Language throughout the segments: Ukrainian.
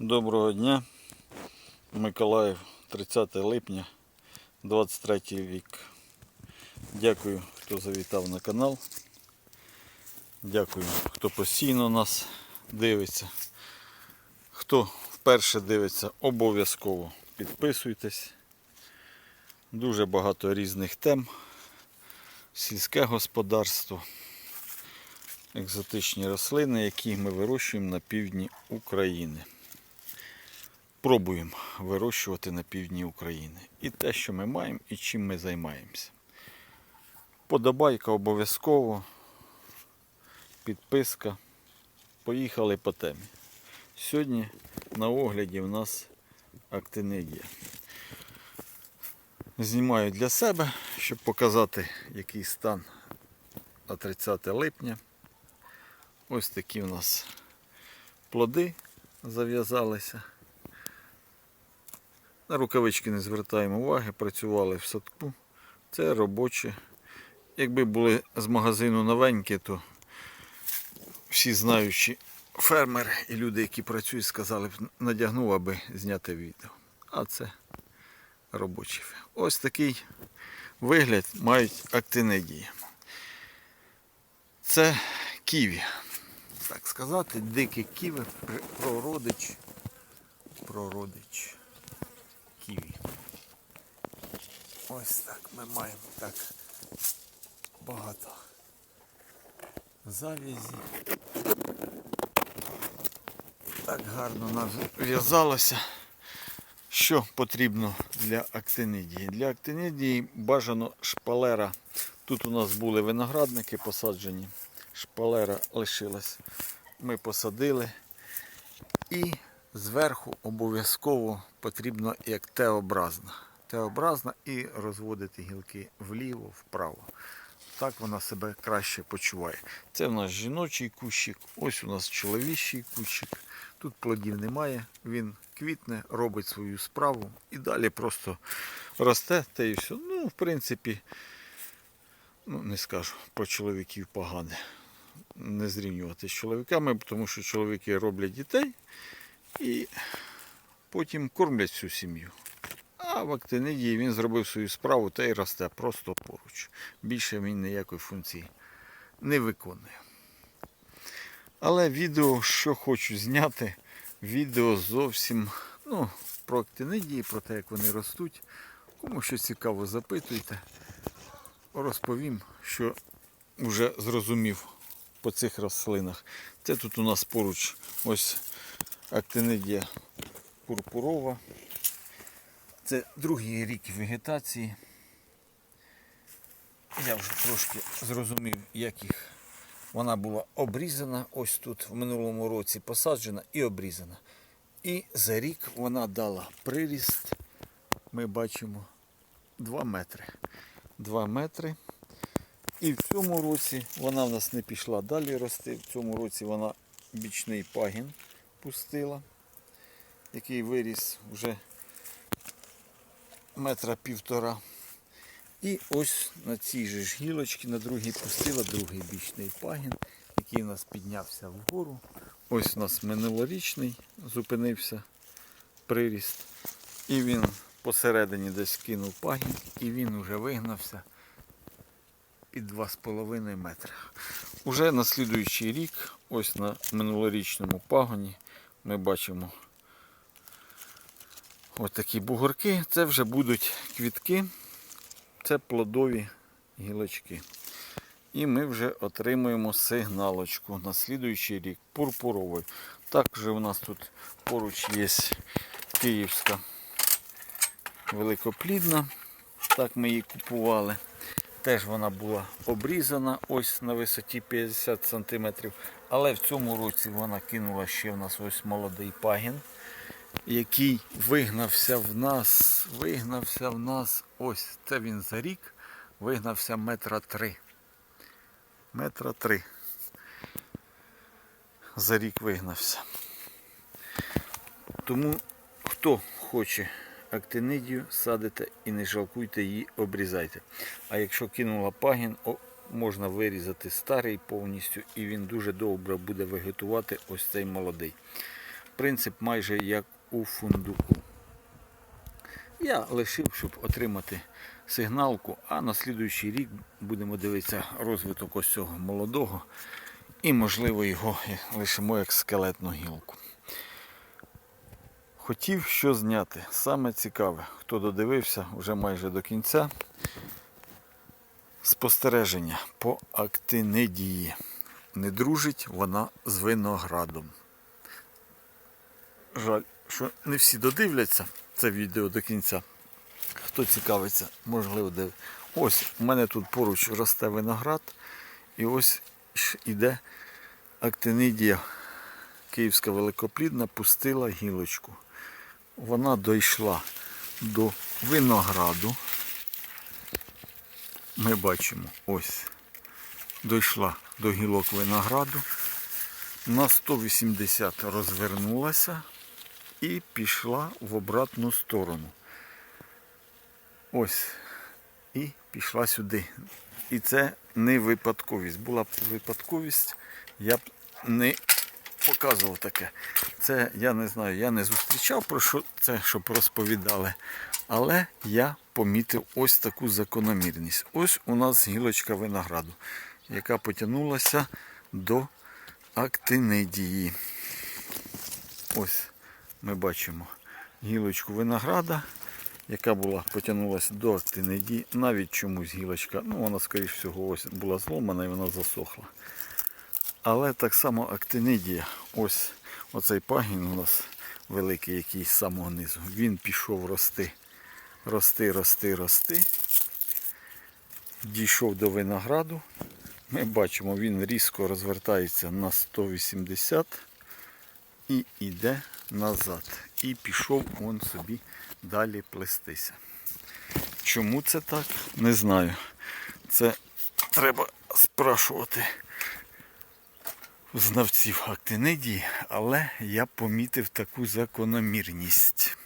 Доброго дня. Миколаїв, 30 липня, 23 рік. Дякую, хто завітав на канал. Дякую, хто постійно нас дивиться. Хто вперше дивиться, обов'язково підписуйтесь. Дуже багато різних тем. Сільське господарство, екзотичні рослини, які ми вирощуємо на півдні України пробуємо вирощувати на півдні України. І те, що ми маємо, і чим ми займаємося. Подобайка обов'язково, підписка. Поїхали по темі. Сьогодні на огляді в нас актинидія. Знімаю для себе, щоб показати, який стан на 30 липня. Ось такі у нас плоди зав'язалися. На рукавички не звертаємо уваги, працювали в садку. Це робоче. Якби були з магазину новенькі, то всі знаючі фермери і люди, які працюють, сказали б, надягнув, аби зняти відео. А це робочі. Ось такий вигляд мають актинидії. Це ківі. Так сказати, дике ківі, прородич. Прородич ківі. Ось так ми маємо так багато завязі. Так гарно нав'язалося. Що потрібно для актинидії? Для актинидії бажано шпалера. Тут у нас були виноградники посаджені. Шпалера лишилась. Ми посадили. І зверху обов'язково потрібно як Т-образна. Т-образна і розводити гілки вліво, вправо. Так вона себе краще почуває. Це в нас жіночий кущик, ось у нас чоловічий кущик. Тут плодів немає, він квітне, робить свою справу і далі просто росте та і все. Ну, в принципі, ну, не скажу про чоловіків погане. Не зрівнювати з чоловіками, тому що чоловіки роблять дітей і потім кормлять всю сім'ю. А в актинидії він зробив свою справу та й росте просто поруч. Більше він ніякої функції не виконує. Але відео, що хочу зняти, відео зовсім ну, про актинидії, про те, як вони ростуть. Кому що цікаво, запитуйте. Розповім, що вже зрозумів по цих рослинах. Це тут у нас поруч ось актинидія пурпурова. Це другий рік вегетації. Я вже трошки зрозумів, як їх. Вона була обрізана, ось тут в минулому році посаджена і обрізана. І за рік вона дала приріст, ми бачимо 2 метри. 2 метри. І в цьому році вона в нас не пішла далі рости. В цьому році вона бічний пагін пустила, який виріс вже метра півтора. І ось на цій же ж гілочці, на другій пустила другий бічний пагін, який у нас піднявся вгору. Ось у нас минулорічний зупинився приріст. І він посередині десь кинув пагін, і він вже вигнався під 2,5 метри. Уже на слідуючий рік, ось на минулорічному пагоні, ми бачимо ось такі бугорки. Це вже будуть квітки, це плодові гілочки. І ми вже отримуємо сигналочку на слідуючий рік пурпуровий. Також у нас тут поруч є київська великоплідна. Так ми її купували. Теж вона була обрізана ось на висоті 50 см. Але в цьому році вона кинула ще в нас ось молодий пагін, який вигнався в нас, вигнався в нас, ось це він за рік, вигнався метра три. Метра три. За рік вигнався. Тому хто хоче актинидію, садите і не жалкуйте її, обрізайте. А якщо кинула пагін, можна вирізати старий повністю і він дуже добре буде вегетувати ось цей молодий. принцип майже як у фундуку. Я лишив, щоб отримати сигналку, а на слідуючий рік будемо дивитися розвиток ось цього молодого і, можливо, його лишимо як скелетну гілку. Хотів що зняти. Саме цікаве, хто додивився вже майже до кінця. Спостереження по актинидії. Не дружить вона з виноградом. Жаль, що не всі додивляться це відео до кінця. Хто цікавиться, можливо, див. Ось у мене тут поруч росте виноград, і ось іде актинидія київська великоплідна, пустила гілочку. Вона дійшла до винограду. Ми бачимо ось. Дійшла до гілок винограду. На 180 розвернулася і пішла в обратну сторону. Ось. І пішла сюди. І це не випадковість. Була б випадковість, я б не показував таке. Це я не знаю, я не зустрічав про що це, щоб розповідали. Але я помітив ось таку закономірність. Ось у нас гілочка винограду, яка потягнулася до актинидії. Ось ми бачимо гілочку винограда, яка була потягнулася до актинидії. Навіть чомусь гілочка, ну вона, скоріш всього, ось була зломана і вона засохла. Але так само актинидія, ось оцей пагін у нас великий, який з самого низу, він пішов рости, рости, рости, рости. Дійшов до винограду. Ми бачимо, він різко розвертається на 180 і йде назад. І пішов он собі далі плестися. Чому це так? Не знаю. Це треба спрашувати знавців актинидії, але я помітив таку закономірність.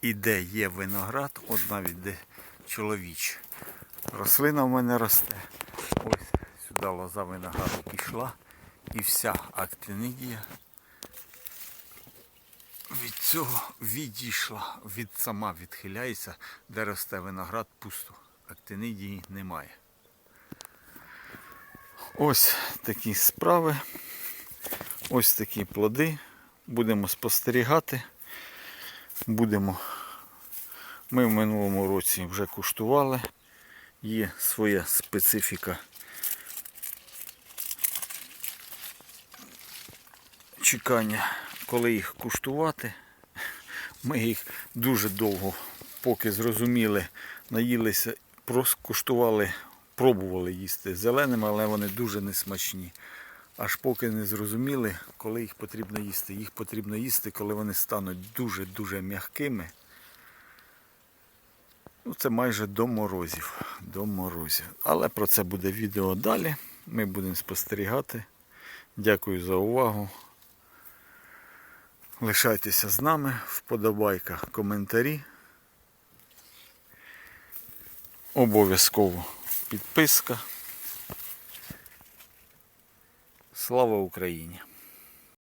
І де є виноград, от навіть де чоловіч. Рослина в мене росте. Ось сюди лоза винограду пішла. І вся актинидія від цього відійшла, від сама відхиляється, де росте виноград пусто. Актинидії немає. Ось такі справи. Ось такі плоди. Будемо спостерігати. Будемо. Ми в минулому році вже куштували. Є своя специфіка. Чекання, коли їх куштувати. Ми їх дуже довго, поки зрозуміли, наїлися, куштували, пробували їсти зеленими, але вони дуже несмачні. Аж поки не зрозуміли, коли їх потрібно їсти. Їх потрібно їсти, коли вони стануть дуже-дуже м'якими. Ну, це майже до морозів. До морозів. Але про це буде відео далі. Ми будемо спостерігати. Дякую за увагу. Лишайтеся з нами, вподобайка, коментарі. Обов'язково підписка. Слава Україні!